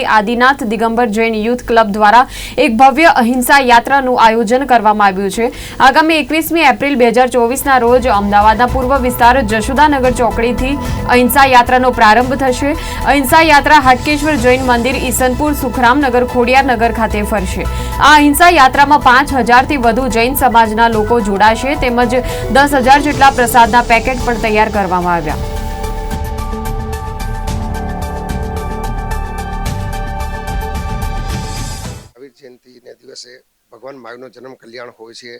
ખાતેથી Adinath Digambar Jain youth club દ્વારા એક ભવ્ય અહિંસા યાત્રાનું આયોજન કરવામાં આવ્યું છે. આગામી એકવીસમી એપ્રિલ બે હજાર ચોવીસના રોજ અમદાવાદના પૂર્વ વિસ્તાર જશોદાનગર ચોકડીથી અહિંસા યાત્રાનો પ્રારંભ થશે. અહિંસા યાત્રા હાટકેશ્વર જૈન મંદિર ઈસનપુર સુખરામનગર ખોડિયારનગર ખાતે ફરશે. આ અહિંસા યાત્રામાં પાંચ હજારથી વધુ જૈન સમાજના લોકો જોડાશે તેમજ દસ હજાર જેટલા પ્રસાદના પેકેટ પણ તૈયાર કરવામાં આવ્યા. જયંતિને દિવસે ભગવાન મહાવીરનો જન્મ કલ્યાણ હોય છે,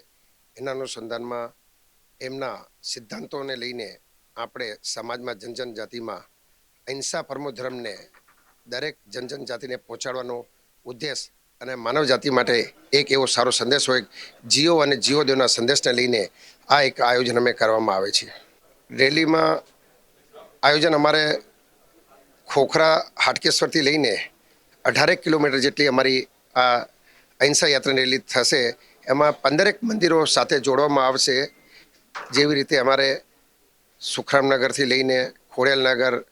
એના અનુસંધાનમાં એમના સિદ્ધાંતોને લઈને આપણે સમાજમાં જનજન જાતિમાં અહિંસા પરમો ધર્મને દરેક જનજન જાતિને પહોંચાડવાનો ઉદ્દેશ અને માનવ જાતિ માટે એક એવો સારો સંદેશ હોય, જીઓ અને જીઓ દેવના સંદેશને લઈને આ એક આયોજન અમે કરવામાં આવે છે. રેલીમાં આયોજન અમારે ખોખરા હાટકેશ્વરથી લઈને અઢારેક કિલોમીટર જેટલી અમારી આ અહિંસા યાત્રા રેલી થશે. એમાં પંદરેક મંદિરો સાથે જોડવામાં આવશે. જેવી રીતે અમારે સુખરામનગરથી લઈને ખોડિયાલનગર,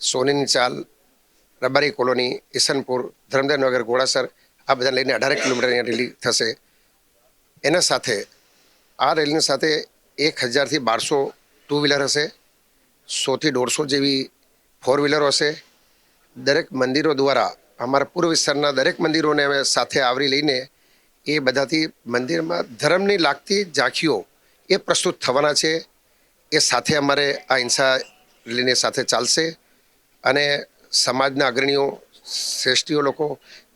સોનીની ચાલ, રબારી કોલોની, ઈસનપુર, ધર્મદેવનગર, ઘોડાસર, આ બધા લઈને અઢારેક કિલોમીટરની રેલી થશે. એના સાથે આ રેલીની સાથે એક હજારથી બારસો ટુ વ્હીલર હશે. સોથી દોઢસો જેવી ફોર વ્હીલરો હશે. દરેક મંદિરો દ્વારા અમારા પૂર્વ વિસ્તારના દરેક મંદિરોને અમે સાથે આવરી લઈને એ બધાથી મંદિરમાં ધર્મની લાગતી ઝાંખીઓ એ પ્રસ્તુત થવાના છે. એ સાથે અમારે આ હિંસા લઈને સાથે ચાલશે અને સમાજના અગ્રણીઓ, શ્રેષ્ઠીઓ લોકો,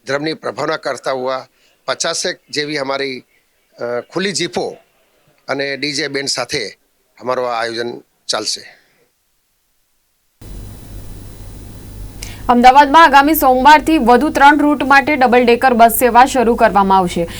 ધર્મની પ્રભાવના કરતા હોવા પચાસેક જેવી અમારી ખુલ્લી જીપો અને ડીજે બેન્ડ સાથે અમારું આ આયોજન ચાલશે. અમદાવાદમાં આગામી સોમવારથી વધુ ત્રણ રૂટ માટે ડબલ ડેકર બસ સેવા શરૂ કરવામાં આવશે.